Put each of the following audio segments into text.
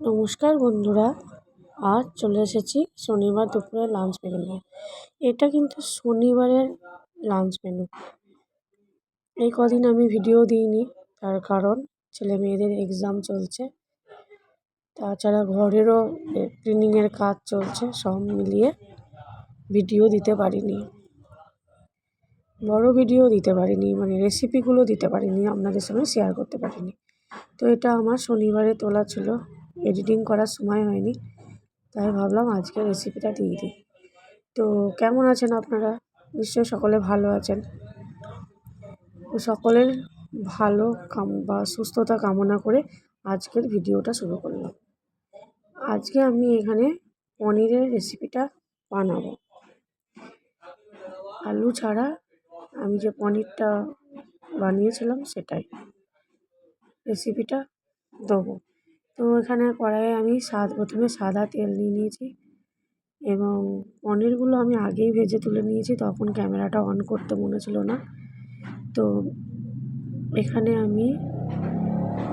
নমস্কার বন্ধুরা, আজ চলে এসেছি শনিবার দুপুরে লাঞ্চ মেনু নিয়ে। এটা কিন্তু শনিবারের লাঞ্চ মেনু এই কদিন আমি ভিডিও দিইনি, তার কারণ ছেলে মেয়েদের এক্সাম চলছে। তাছাড়া ঘরেরও ক্লিনিংয়ের কাজ চলছে, সব মিলিয়ে ভিডিও দিতে পারিনি। বড় ভিডিও দিতে পারিনি মানে রেসিপিগুলো দিতে পারিনি, আপনাদের সঙ্গে শেয়ার করতে পারিনি। তো এটা আমার শনিবারে তোলা ছিল। এডিটিং করার সময় হয়নি। তাই ভাবলাম আজকে রেসিপিটা দিয়ে দিই। তো কেমন আছেন আপনারা? নিশ্চয়ই সকলে ভালো আছেন। সকলের ভালো কাম, বা সুস্থতা কামনা করে আজকের ভিডিওটা শুরু করলাম। আজকে আমি এখানে পনিরের রেসিপিটা বানাবো। আলু ছাড়া আমি যে পনিরটা বানিয়েছিলাম সেটাই। রেসিপিটা দেবো। তো এখানে কড়াইয়ে আমি সাদ প্রথমে সাদা তেল নিয়ে নিয়েছি এবং পনিরগুলো আমি আগেই ভেজে তুলে নিয়েছি, তখন ক্যামেরাটা অন করতে মনে ছিল না। তো এখানে আমি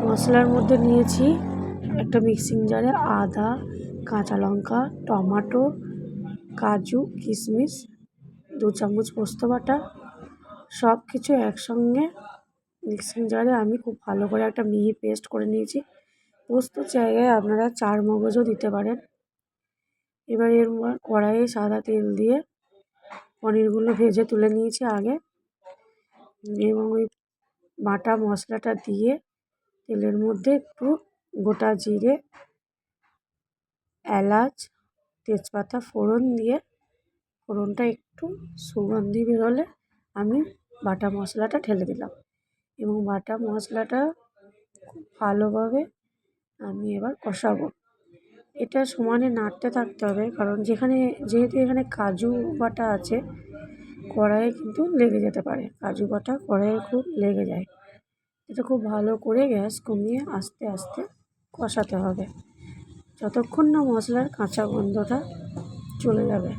মশলার মধ্যে নিয়েছি একটা মিক্সিং জারে আদা, কাঁচা লঙ্কা, টমাটো, কাজু, কিশমিশ, দু চামচ পোস্ত বাটা সব কিছু একসঙ্গে মিক্সিং জারে আমি খুব ভালো করে একটা মিহি পেস্ট করে নিয়েছি। পোস্তর জায়গায় আপনারা চার মগজও দিতে পারেন। এবার এর কড়াইয়ে সাদা তেল দিয়ে পনিরগুলো ভেজে তুলে নিয়েছি আগে। এবং ওই বাটা মশলাটা দিয়ে তেলের মধ্যে একটু গোটা জিরে, এলাচ, তেজপাতা ফোড়ন দিয়ে ফোড়নটা একটু সুগন্ধি বেরোলে আমি বাটা মশলাটা ঢেলে দিলাম। এবং বাটা মশলাটা খুব ভালোভাবে আমি এবার কষাবো। এটা সমানে নাড়তে থাকতে হবে, কারণ যেখানে, যেহেতু এখানে কাজু বাটা আছে, কড়াইয়ে কিন্তু লেগে যেতে পারে। কাজু বাটা কড়াইয়ে খুব লেগে যায়। এটা খুব ভালো করে গ্যাস কমিয়ে আস্তে আস্তে কষাতে হবে। যতক্ষণ না মশলার কাঁচা গন্ধটা চলে যাবে,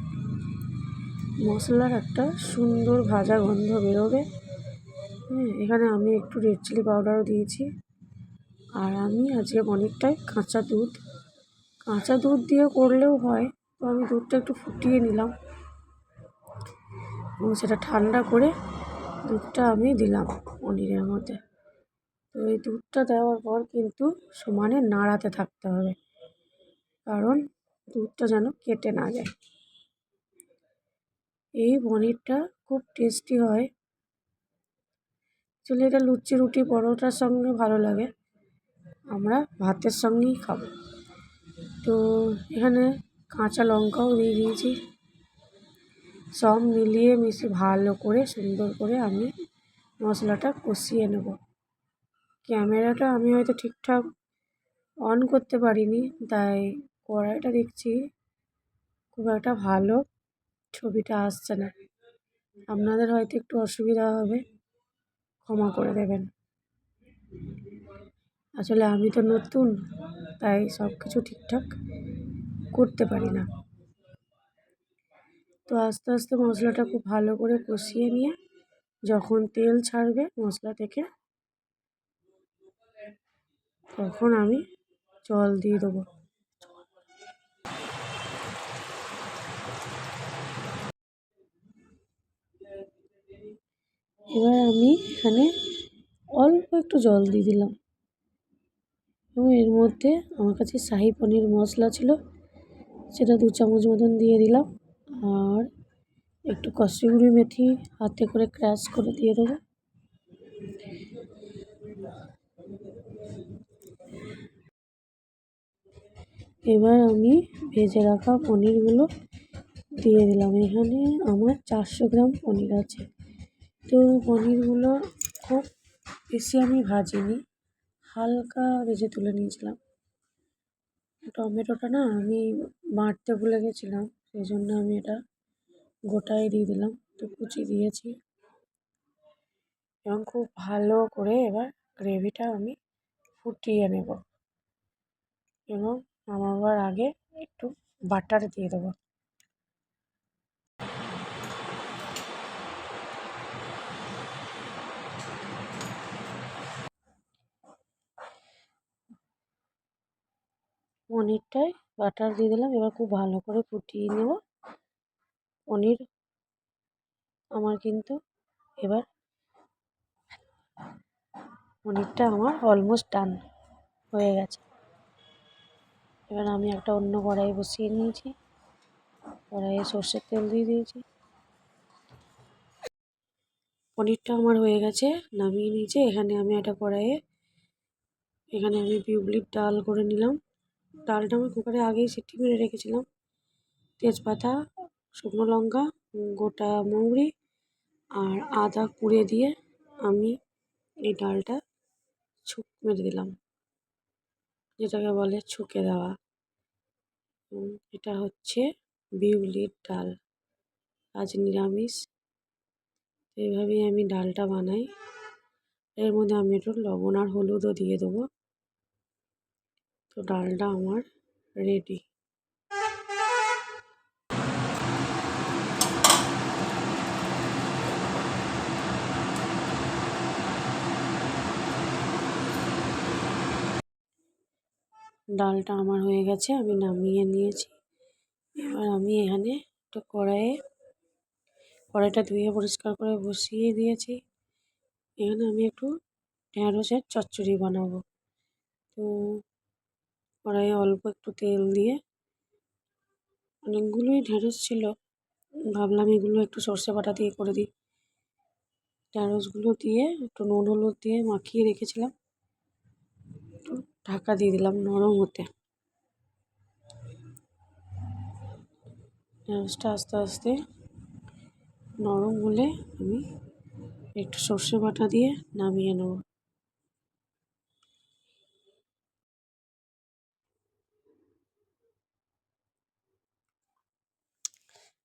মশলার একটা সুন্দর ভাজা গন্ধ বেরোবে। হ্যাঁ এখানে আমি একটু রেড চিলি পাউডারও দিয়েছি। আর আমি আজকে অনেকটাই কাঁচা দুধ। কাঁচা দুধ দিয়ে করলেও হয়, তো আমি দুধটা একটু ফুটিয়ে নিলাম। এবং সেটা ঠান্ডা করে দুধটা আমি দিলাম পনিরের মধ্যে। তো এই দুধটা দেওয়ার পর কিন্তু সমানে নাড়াতে থাকতে হবে, কারণ দুধটা যেন কেটে না যায়। এই পনিরটা খুব টেস্টি হয়। অ্যাকচুয়ালি এটা লুচি রুটি পরোটার সঙ্গে ভালো লাগে। আমরা ভাতের সঙ্গেই খাব। তো এখানে কাঁচা লঙ্কাও দিয়ে দিয়েছি। সব মিলিয়ে মিশিয়ে ভালো করে সুন্দর করে আমি মশলাটা কষিয়ে নেব। ক্যামেরাটা আমি হয়তো ঠিকঠাক অন করতে পারিনি, তাই কড়াইটা দেখছি খুব একটা ভালো ছবিটা আসছে না। আপনাদের হয়তো একটু অসুবিধা হবে, ক্ষমা করে দেবেন। আসলে আমি তো নতুন, তাই সব কিছু ঠিকঠাক করতে পারি না। তো আস্তে আস্তে মশলাটা খুব ভালো করে কষিয়ে নিয়ে যখন তেল ছাড়বে মশলা থেকে, তখন আমি জল দিয়ে দেবো। এবার আমি এখানে অল্প একটু জল দিয়ে দিলাম। এবং এর মধ্যে আমার কাছে শাহি পনির মশলা ছিল, সেটা দু চামচ মতন দিয়ে দিলাম। আর একটু কসুরি মেথি হাতে করে ক্র্যাশ করে দিয়ে দেবো। এবার আমি ভেজে রাখা পনিরগুলো দিয়ে দিলাম। এখানে আমার চারশো গ্রাম পনির আছে। তো পনিরগুলো খুব বেশি আমি ভাজিনি। হালকা ভেজে তুলে নিয়েছিলাম। টমেটোটা না আমি মারতে ভুলে গেছিলাম, সেই জন্য আমি এটা গোটাই দিয়ে দিলাম তো কুচি দিয়েছি। এবং খুব ভালো করে এবার গ্রেভিটা আমি ফুটিয়ে নেব। এবং নামাবার আগে একটু বাটার দিয়ে দেবো। পনিরটায় বাটার দিয়ে দিলাম। এবার খুব ভালো করে ফুটিয়ে নেব। পনির আমার কিন্তু এবার পনিরটা আমার অলমোস্ট ডান হয়ে গেছে। এবার আমি একটা অন্য কড়াই বসিয়ে নিয়েছি। কড়াইয়ে সর্ষের তেল দিয়ে দিয়েছি। পনিরটা আমার হয়ে গেছে, নামিয়ে নিয়েছি। এখানে আমি একটা কড়াইয়ে, এখানে আমি বিউলির ডাল করে নিলাম। ডালটা আমি কুকারে আগেই সিটি মেরে রেখেছিলাম। তেজপাতা, শুকনো লঙ্কা, গোটা মৌরি আর আদা কুড়ে দিয়ে আমি এই ডালটা ছুক মেরে দিলাম, যেটাকে বলে ছুকে দেওয়া। এটা হচ্ছে বিউলির ডাল। আজ নিরামিষ। এইভাবেই আমি ডালটা বানাই। এর মধ্যে আমি একটু লবণ আর হলুদও দিয়ে দেবো। তো ডালটা আমার রেডি ডালটা আমার হয়ে গেছে, আমি নামিয়ে নিয়েছি। এবার আমি এখানে একটা কড়াইয়ে, কড়াইটা ধুয়ে পরিষ্কার করে বসিয়ে দিয়েছি। এখানে আমি একটু ঢ্যাঁড়সের চচ্চড়ি বানাবো। তো কড়াইয়ে অল্প একটু তেল দিয়ে অনেকগুলোই ঢ্যাঁড়স ছিল। ভাবলাম এগুলো একটু সর্ষে বাটা দিয়ে করে দিই। ঢ্যাঁড়সগুলো দিয়ে একটু নুন, হলুদ দিয়ে মাখিয়ে রেখেছিলাম। একটু ঢাকা দিয়ে দিলাম নরম হতে। ঢ্যাঁড়সটা আস্তে আস্তে নরম হলে আমি একটু সর্ষে বাটা দিয়ে নামিয়ে নেব।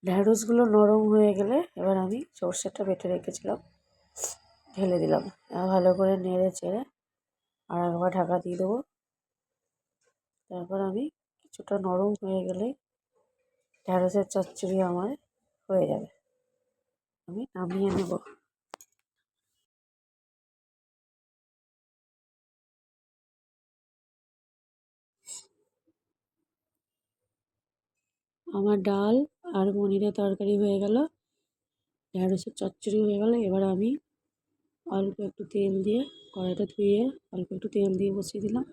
ঢ্যাঁড়সগুলো নরম হয়ে গেলে এবার আমি সর্ষেটা বেটে রেখেছিলাম, ঢেলে দিলাম। ভালো করে নেড়ে চেড়ে আর একবার ঢাকা দিয়ে দেবো। তারপর আমি কিছুটা নরম হয়ে গেলে ঢ্যাঁড়সের চচ্চড়ি আমার হয়ে যাবে। আমি নামিয়ে নেব। আমার ডাল আর পনিরের তরকারি হয়ে গেল। ঢ্যাঁড়সের চচ্চড়ি হয়ে গেল। এবার আমি অল্প একটু তেল দিয়ে কড়াইটা ধুয়ে অল্প একটু তেল দিয়ে বসিয়ে দিলাম।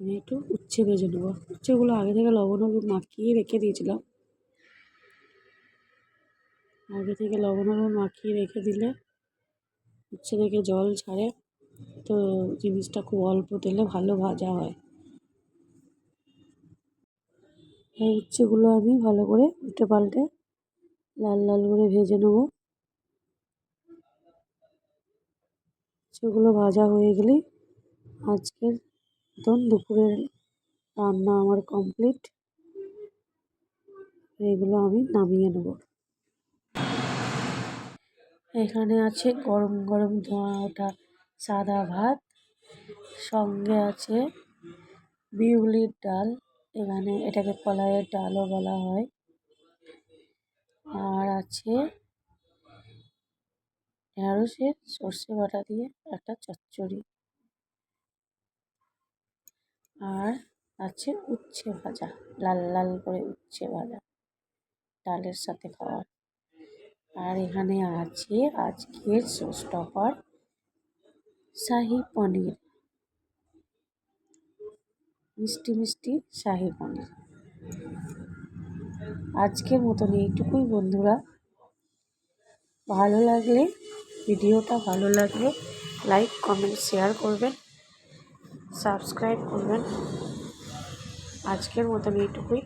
আমি একটু উচ্ছে ভেজে নেব। উচ্ছেগুলো আগে থেকে লবণ হলুদ মাখিয়ে রেখে দিয়েছিলাম। আগে থেকে লবণ হলুদ মাখিয়ে রেখে দিলে উচ্ছে থেকে জল ছাড়ে। তো জিনিসটা খুব অল্প তেলে ভালো ভাজা হয়। এই উচ্ছেগুলো আমি ভালো করে উল্টে পাল্টে লাল লাল করে ভেজে নেব। সেগুলো ভাজা হয়ে গেলেই আজকের মতন দুপুরের রান্না আমার কমপ্লিট। এগুলো আমি নামিয়ে নেব। এখানে আছে গরম গরম ধোঁয়া ওঠা সাদা ভাত, সঙ্গে আছে বিউলির ডাল। এখানে এটাকে কলাইয়ের ডালও বলা হয়। আর আছে ঢ্যাঁড়সের সর্ষে বাটা দিয়ে একটা চচ্চড়ি। আর আছে উচ্ছে ভাজা, লাল লাল করে উচ্ছে ভাজা, ডালের সাথে খাওয়ার আর এখানে আছে আজকের শোস্টপার শাহি পনির। মিষ্টি মিষ্টি শাহি পনির। আজকের মতন এইটুকুই বন্ধুরা। ভালো লাগলে, ভিডিওটা ভালো লাগলে লাইক, কমেন্ট, শেয়ার করবেন, সাবস্ক্রাইব করবেন। আজকের মতন এইটুকুই।